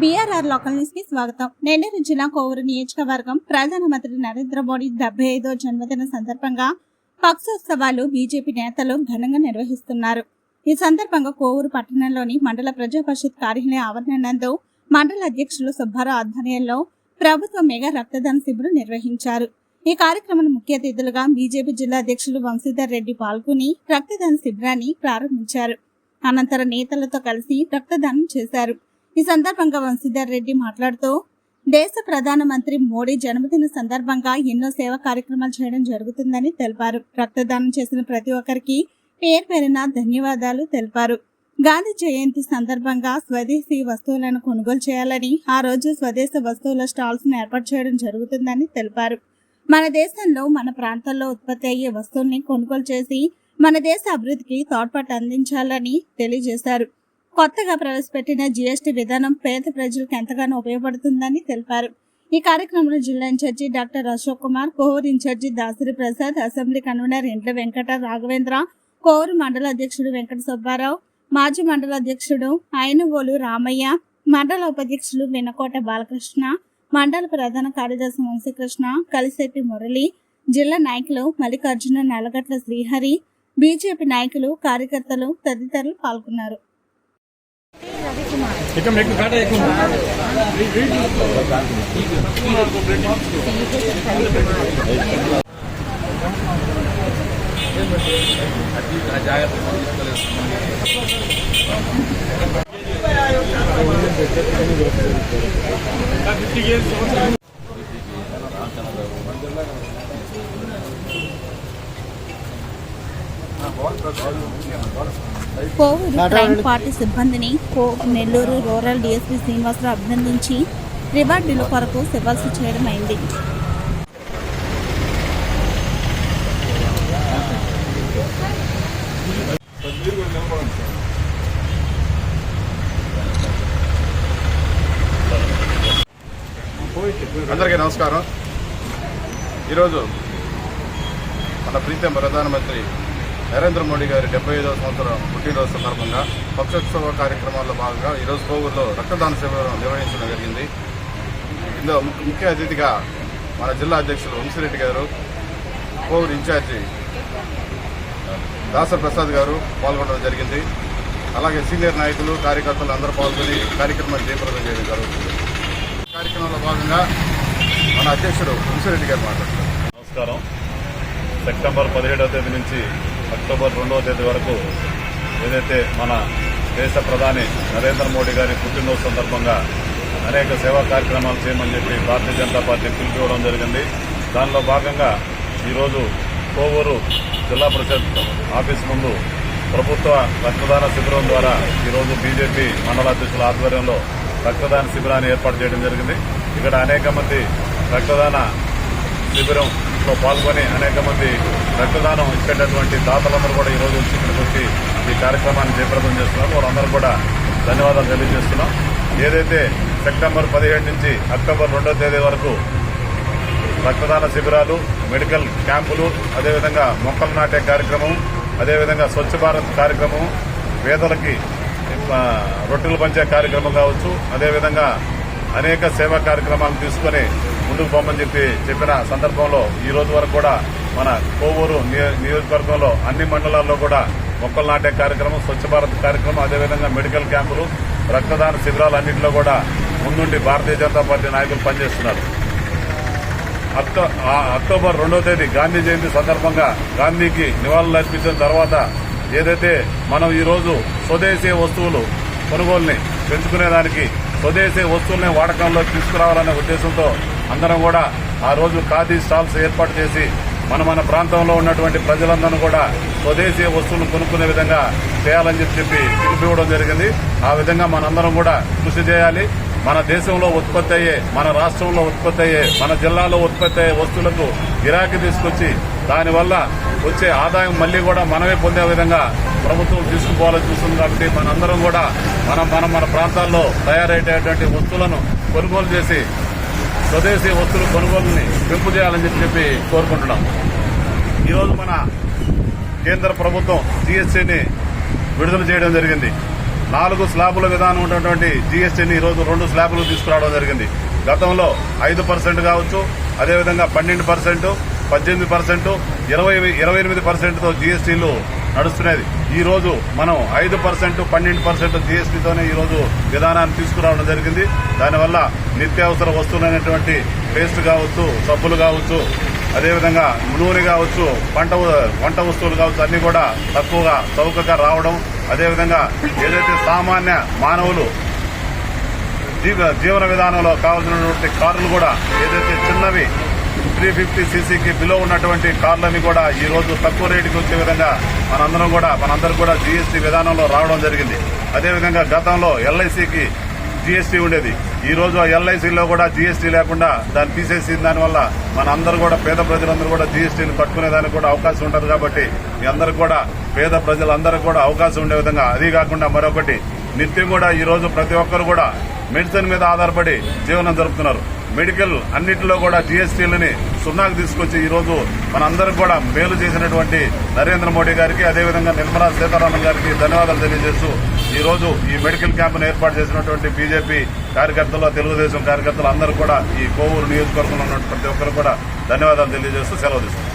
BRR local న్యూస్కి స్వాగతం. నెల్లూరు జిల్లా కోవూరు నియోజకవర్గం ప్రధానమంత్రి నరేంద్ర మోడీ డెబ్బై ఐదో జన్మదిన సందర్భంగా పక్షోత్సవాలు బీజేపీ నేతలు ఘనంగా నిర్వహిస్తున్నారు. ఈ సందర్భంగా కోవూరు పట్టణంలోని మండల ప్రజా పరిషత్ కార్యాలయ ఆవరణనందు మండల అధ్యక్షులు సుబ్బారావు ఆధ్వర్యంలో ప్రభుత్వ మెగా రక్తదాన శిబిరం నిర్వహించారు. ఈ కార్యక్రమం ముఖ్య అతిథులుగా బీజేపీ జిల్లా అధ్యక్షులు వంశీధర్ రెడ్డి పాల్గొని రక్తదాన శిబిరాన్ని ప్రారంభించారు. అనంతరం నేతలతో కలిసి రక్తదానం చేశారు. ఈ సందర్భంగా వంశీధర్ రెడ్డి మాట్లాడుతూ దేశ ప్రధానమంత్రి మోడీ జన్మదిన సందర్భంగా ఎన్నో సేవా కార్యక్రమాలు చేయడం జరుగుతుందని తెలిపారు. రక్తదానం చేసిన ప్రతి ఒక్కరికి పేరు పేరున ధన్యవాదాలు తెలిపారు. గాంధీ జయంతి సందర్భంగా స్వదేశీ వస్తువులను కొనుగోలు చేయాలని ఆ రోజు స్వదేశ వస్తువుల స్టాల్స్ను ఏర్పాటు చేయడం జరుగుతుందని తెలిపారు. మన దేశంలో మన ప్రాంతాల్లో ఉత్పత్తి అయ్యే వస్తువుల్ని కొనుగోలు చేసి మన దేశ అభివృద్ధికి తోడ్పాటు అందించాలని తెలియజేశారు. కొత్తగా ప్రవేశపెట్టిన జీఎస్టీ విధానం పేద ప్రజలకు ఎంతగానో ఉపయోగపడుతుందని తెలిపారు. ఈ కార్యక్రమంలో జిల్లా incharge doctor Ashok Kumar Kovur incharge Dasari Prasad assembly convener Intla Venkata Raghavendra Kovur మండల అధ్యక్షుడు వెంకట సుబ్బారావు మాజీ మండల అధ్యక్షుడు అయినవోలు రామయ్య మండల ఉపాధ్యక్షులు వెనకోట బాలకృష్ణ మండల ప్రధాన కార్యదర్శి వంశీకృష్ణ కలిశెట్టి మురళి జిల్లా నాయకులు మల్లికార్జున నల్లగట్ల శ్రీహరి బీజేపీ నాయకులు కార్యకర్తలు తదితరులు పాల్గొన్నారు. एकदम एक मिनट एक मिनट। जाएगा కోవూరు క్రైమ్ పార్టీ సిబ్బందిని కో నెల్లూరు రూరల్ డీఎస్పీ శ్రీనివాసరావు అభినందించి రివార్డుల కొరకు సిఫార్సు చేయడం అయింది. అందరికీ నమస్కారం. ఈరోజు మన ప్రీతం ప్రధానమంత్రి నరేంద్ర మోడీ గారి డెబ్బై ఐదవ సంవత్సరం పుట్టినరోజు సందర్భంగా పక్షోత్సవ కార్యక్రమాల్లో భాగంగా ఈరోజు కోవూరులో రక్తదాన శిబిరం నిర్వహించడం జరిగింది. ఇందులో ముఖ్య- అతిథిగా మన జిల్లా అధ్యక్షులు వంశీరెడ్డి గారు కోవూరు ఇన్ఛార్జి దాసర్ ప్రసాద్ గారు పాల్గొనడం జరిగింది. అలాగే సీనియర్ నాయకులు కార్యకర్తలు అందరూ పాల్గొని కార్యక్రమాన్ని జయప్రదం చేయడం జరుగుతుంది. ఈ కార్యక్రమంలో భాగంగా మన అధ్యక్షుడు వంశీరెడ్డి గారు మాట్లాడుతున్నారు. నమస్కారం. సెప్టెంబర్ పదిహేడవ తేదీ నుంచి అక్టోబర్ రెండవ తేదీ వరకు ఏదైతే మన దేశ ప్రధాని నరేంద్ర మోడీ గారి పుట్టినరోజు సందర్భంగా అనేక సేవా కార్యక్రమాలు చేయమని చెప్పి భారతీయ జనతా పార్టీ పిలిపివ్వడం జరిగింది. దానిలో భాగంగా ఈరోజు కోవూరు జిల్లా పరిషత్ ఆఫీస్ ముందు ప్రభుత్వ రక్తదాన శిబిరం ద్వారా ఈరోజు బీజేపీ మండల అధ్యక్షుల ఆధ్వర్యంలో రక్తదాన శిబిరాన్ని ఏర్పాటు చేయడం జరిగింది. ఇక్కడ అనేక మంది రక్తదాన శిబిరంలో పాల్గొని అనేక మంది రక్తదానం ఇచ్చేటటువంటి దాతలందరూ కూడా ఈ రోజు వచ్చి ఇక్కడికి వచ్చి ఈ కార్యక్రమాన్ని జయప్రదం చేస్తున్నారు. వారందరూ కూడా ధన్యవాదాలు తెలియజేస్తున్నాం. ఏదైతే సెప్టెంబర్ పదిహేడు నుంచి అక్టోబర్ రెండో తేదీ వరకు రక్తదాన శిబిరాలు మెడికల్ క్యాంపులు అదేవిధంగా మొక్కలు నాటే కార్యక్రమం అదేవిధంగా స్వచ్ఛ భారత్ కార్యక్రమం పేదలకి రొట్టెలు పంచే కార్యక్రమం కావచ్చు అదేవిధంగా అనేక సేవా కార్యక్రమాలు తీసుకుని ముందుకు పోమని చెప్పి చెప్పిన సందర్భంలో ఈ రోజు వరకు కూడా మన కోవూరు నియోజకవర్గంలో అన్ని మండలాల్లో కూడా మొక్కలు నాటే కార్యక్రమం స్వచ్ఛ భారత్ కార్యక్రమం అదేవిధంగా మెడికల్ క్యాంపులు రక్తదాన శిబిరాలు అన్నింటిలో కూడా ముందుండి భారతీయ జనతా పార్టీ నాయకులు పనిచేస్తున్నారు. అక్టో ఆ అక్టోబర్ రెండో తేదీ గాంధీ జయంతి సందర్భంగా గాంధీకి నివాళులు అర్పించిన తర్వాత ఏదైతే మనం ఈరోజు స్వదేశీ వస్తువులు కొనుగోలుని పెంచుకునేదానికి స్వదేశీ వస్తువుల్ని వాడకంలో తీసుకురావాలనే ఉద్దేశంతో అందరం కూడా ఆ రోజు ఖాదీ స్టాల్స్ ఏర్పాటు చేసి మన మన ప్రాంతంలో ఉన్నటువంటి ప్రజలందరూ కూడా స్వదేశీ వస్తువులు కొనుక్కునే విధంగా చేయాలని చెప్పి చెప్పి జరిగింది. ఆ విధంగా మనందరం కూడా కృషి చేయాలి. మన దేశంలో ఉత్పత్తి అయ్యే మన రాష్ట్రంలో ఉత్పత్తి అయ్యే మన జిల్లాలో ఉత్పత్తి అయ్యే వస్తువులకు గిరాకీ తీసుకొచ్చి దానివల్ల వచ్చే ఆదాయం మళ్ళీ కూడా మనమే పొందే విధంగా ప్రభుత్వం తీసుకుపోవాలని చూస్తుంది కాబట్టి మనందరం కూడా మనం మనం మన ప్రాంతాల్లో తయారయ్యేటటువంటి వస్తువులను కొనుగోలు చేసి స్వదేశీ వస్తువులు కొనుగోలుని పెంపు చేయాలని చెప్పి చెప్పి కోరుకుంటున్నాం. ఈరోజు మన కేంద్ర ప్రభుత్వం జీఎస్టీని విడుదల చేయడం జరిగింది. నాలుగు స్లాబుల విధానం ఉన్నటువంటి జీఎస్టీని ఈ రోజు రెండు స్లాబులు తీసుకురావడం జరిగింది. గతంలో ఐదు పర్సెంట్ కావచ్చు అదేవిధంగా పన్నెండు పర్సెంట్ పద్దెనిమిది పర్సెంట్ ఇరవై ఇరవై ఎనిమిది పర్సెంట్తో జీఎస్టీలు నడుస్తున్నది. ఈ రోజు మనం ఐదు పర్సెంట్ పన్నెండు పర్సెంట్ జీఎస్టీతోనే ఈ రోజు విధానాన్ని తీసుకురావడం జరిగింది. దానివల్ల నిత్యావసర వస్తువులైనటువంటి పేస్ట్ కావచ్చు సబ్బులు కావచ్చు అదేవిధంగా నూనె కావచ్చు పంట వంట వస్తువులు కావచ్చు అన్ని కూడా తక్కువగా చౌకగా రావడం. అదేవిధంగా ఏదైతే సామాన్య మానవులు జీవ జీవన విధానంలో కావాల్సినటువంటి కార్లు కూడా ఏదైతే చిన్నవి త్రీ ఫిఫ్టీ సీసీకి బిలో ఉన్నటువంటి కార్లని కూడా ఈ రోజు తక్కువ రేటుకి వచ్చే విధంగా మనందరం కూడా మనందరం కూడా జీఎస్టీ విధానంలో రావడం జరిగింది. అదేవిధంగా గతంలో ఎల్ఐసికి జీఎస్టీ ఉండేది. ఈ రోజు ఆ ఎల్ఐసిలో కూడా జీఎస్టీ లేకుండా దాన్ని తీసేసి దానివల్ల మన అందరూ కూడా పేద ప్రజలందరూ కూడా జీఎస్టీని పట్టుకునేదానికి కూడా అవకాశం ఉంటుంది కాబట్టి మీ అందరూ కూడా పేద ప్రజలందరూ కూడా అవకాశం ఉండే విధంగా. అది కాకుండా మరొకటి నిత్యం కూడా ఈ రోజు ప్రతి ఒక్కరు కూడా మెడిసిన్ మీద ఆధారపడి జీవనం జరుపుతున్నారు. మెడికల్ అన్నింటిలో కూడా జీఎస్టీలని సున్నాకు తీసుకొచ్చి ఈ రోజు మనందరం కూడా మేలు చేసినటువంటి నరేంద్ర మోడీ గారికి అదేవిధంగా నిర్మలా సీతారామన్ గారికి ధన్యవాదాలు తెలియజేస్తూ ఈ రోజు ఈ మెడికల్ క్యాంపును ఏర్పాటు చేసినటువంటి బీజేపీ కార్యకర్తలు తెలుగుదేశం కార్యకర్తలు అందరూ కూడా ఈ కోవూరు నియోజకవర్గంలో ఉన్న ప్రతి ఒక్కరు కూడా ధన్యవాదాలు తెలియజేస్తూ సెలవు తీసుకుంటారు